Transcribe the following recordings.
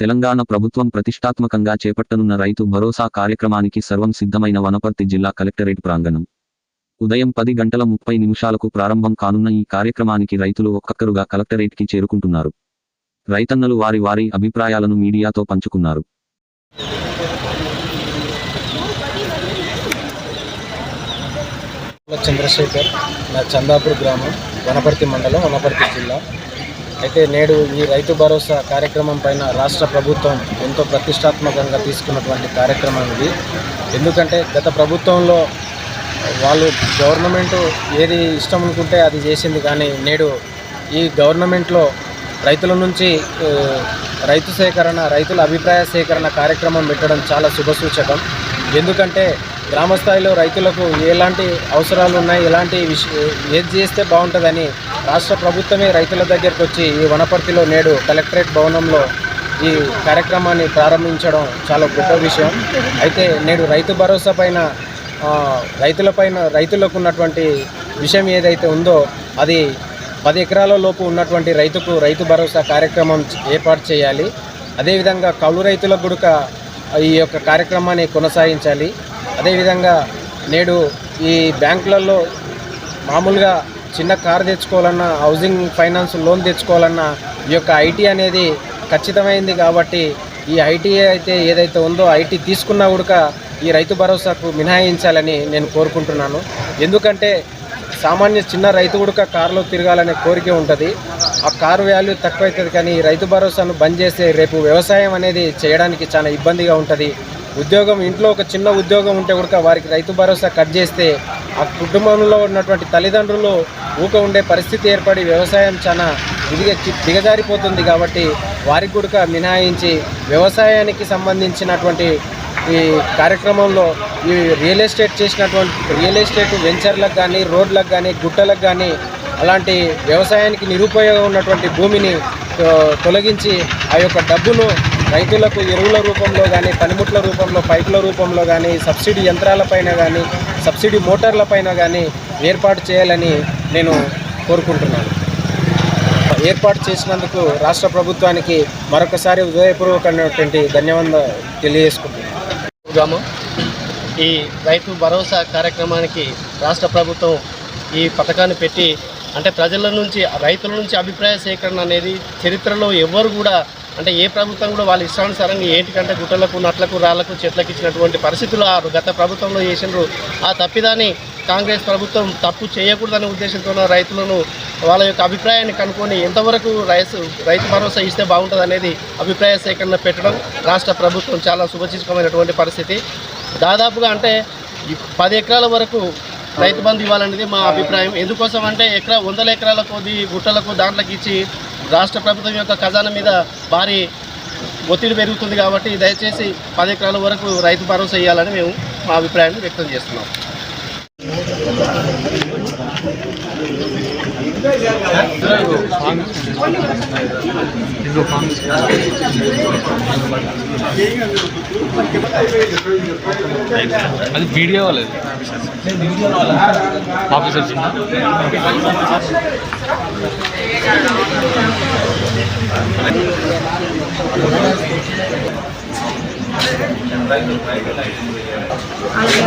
తెలంగాణ ప్రభుత్వం ప్రతిష్టాత్మకంగా చేపట్టనున్న రైతు భరోసా కార్యక్రమానికి సర్వం సిద్ధమైన వనపర్తి జిల్లా కలెక్టరేట్ ప్రాంగణం. ఉదయం పది గంటల ముప్పై నిమిషాలకు ప్రారంభం కానున్న ఈ కార్యక్రమానికి రైతులు ఒక్కొక్కరుగా కలెక్టరేట్కి చేరుకుంటున్నారు. రైతన్నలు వారి వారి అభిప్రాయాలను మీడియాతో పంచుకున్నారు. చంద్రశేఖర్ నా చందాపూర్ గ్రామం వనపర్తి మండలం వనపర్తి జిల్లా. అయితే నేడు ఈ రైతు భరోసా కార్యక్రమం పైన రాష్ట్ర ప్రభుత్వం ఎంతో ప్రతిష్టాత్మకంగా తీసుకున్నటువంటి కార్యక్రమం ఇది. ఎందుకంటే గత ప్రభుత్వంలో వాళ్ళు గవర్నమెంట్ ఏది ఇష్టం అనుకుంటే అది చేసింది కానీ నేడు ఈ గవర్నమెంట్లో రైతుల నుంచి రైతు సేకరణ రైతుల అభిప్రాయ సేకరణ కార్యక్రమం పెట్టడం చాలా శుభసూచకం ఎందుకంటే గ్రామ స్థాయిలో రైతులకు ఎలాంటి అవసరాలు ఉన్నాయి ఎలాంటి విష ఏది చేస్తే బాగుంటుందని రాష్ట్ర ప్రభుత్వమే రైతుల దగ్గరికి వచ్చి ఈ వనపర్తిలో నేడు కలెక్టరేట్ భవనంలో ఈ కార్యక్రమాన్ని ప్రారంభించడం చాలా గొప్ప విషయం. అయితే నేడు రైతు భరోసా పైన రైతులపైన రైతులకు ఉన్నటువంటి విషయం ఏదైతే ఉందో అది పది ఎకరాల లోపు ఉన్నటువంటి రైతుకు రైతు భరోసా కార్యక్రమం ఏర్పాటు చేయాలి. అదేవిధంగా కౌలు రైతులకు కూడా ఈ యొక్క కార్యక్రమాన్ని కొనసాగించాలి. అదేవిధంగా నేడు ఈ బ్యాంకులలో మామూలుగా చిన్న కారు తెచ్చుకోవాలన్నా హౌసింగ్ ఫైనాన్స్ లోన్ తెచ్చుకోవాలన్నా ఈ యొక్క ఐటీ అనేది ఖచ్చితమైంది కాబట్టి ఈ ఐటీ అయితే ఏదైతే ఉందో ఐటీ తీసుకున్నా కూడా ఈ రైతు భరోసాకు మినహాయించాలని నేను కోరుకుంటున్నాను. ఎందుకంటే సామాన్య చిన్న రైతు కూడక కారులో తిరగాలనే కోరిక ఉంటుంది. ఆ కారు వాల్యూ తక్కువ అవుతుంది కానీ రైతు భరోసాను బంద్ చేస్తే రేపు వ్యవసాయం అనేది చేయడానికి చాలా ఇబ్బందిగా ఉంటుంది. ఉద్యోగం ఇంట్లో ఒక చిన్న ఉద్యోగం ఉంటే కూడా వారికి రైతు భరోసా కట్ చేస్తే ఆ కుటుంబంలో ఉన్నటువంటి తల్లిదండ్రులు ఊక ఉండే పరిస్థితి ఏర్పడి వ్యవసాయం చాలా దిగ దిగజారిపోతుంది కాబట్టి వారికి కూడా మినహాయించి వ్యవసాయానికి సంబంధించినటువంటి ఈ కార్యక్రమంలో ఈ రియల్ ఎస్టేట్ చేసినటువంటి రియల్ ఎస్టేట్ వెంచర్లకు కానీ రోడ్లకు కానీ గుట్టలకు కానీ అలాంటి వ్యవసాయానికి నిరుపయోగం ఉన్నటువంటి భూమిని తొలగించి ఆ యొక్క డబ్బును రైతులకు ఎరువుల రూపంలో కానీ పనిముట్ల రూపంలో పైపుల రూపంలో కానీ సబ్సిడీ యంత్రాలపైన కానీ సబ్సిడీ మోటార్లపైన కానీ ఏర్పాటు చేయాలని నేను కోరుకుంటున్నాను. ఏర్పాటు చేసినందుకు రాష్ట్ర ప్రభుత్వానికి మరొకసారి హృదయపూర్వకమైనటువంటి ధన్యవాదాలు తెలియజేసుకుంటున్నాను. ఈ రైతు భరోసా కార్యక్రమానికి రాష్ట్ర ప్రభుత్వం ఈ పథకాన్ని పెట్టి అంటే ప్రజల నుంచి రైతుల నుంచి అభిప్రాయ సేకరణ అనేది చరిత్రలో ఎవరు కూడా అంటే ఏ ప్రభుత్వం కూడా వాళ్ళ ఇష్టానుసారంగా ఏంటికంటే గుట్టలకు నట్లకు రాళ్ళకు చెట్లకు ఇచ్చినటువంటి పరిస్థితులు ఆ గత ప్రభుత్వంలో చేసినారు ఆ తప్పిదాన్ని కాంగ్రెస్ ప్రభుత్వం తప్పు చేయకూడదనే ఉద్దేశంతో రైతులను వాళ్ళ యొక్క అభిప్రాయాన్ని కనుక్కొని ఎంతవరకు రైతు రైతు భరోసా ఇస్తే బాగుంటుంది అనేది అభిప్రాయ సేకరణ పెట్టడం రాష్ట్ర ప్రభుత్వం చాలా శుభసూచకమైనటువంటి పరిస్థితి. దాదాపుగా అంటే పది ఎకరాల వరకు రైతు బంధు ఇవ్వాలనేది మా అభిప్రాయం. ఎందుకోసం అంటే ఎకరా వందల ఎకరాల కొద్ది గుట్టలకు దాంట్లోకి ఇచ్చి రాష్ట్ర ప్రభుత్వం యొక్క ఖజానా మీద భారీ ఒత్తిడి పెరుగుతుంది కాబట్టి దయచేసి పది ఎకరాల వరకు రైతు భరోసా ఇవ్వాలని మేము మా అభిప్రాయాన్ని వ్యక్తం చేస్తున్నాం. అది వీడియో వాళ్ళది. ఆఫీసర్స్ అలాగే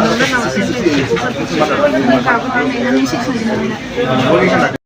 నా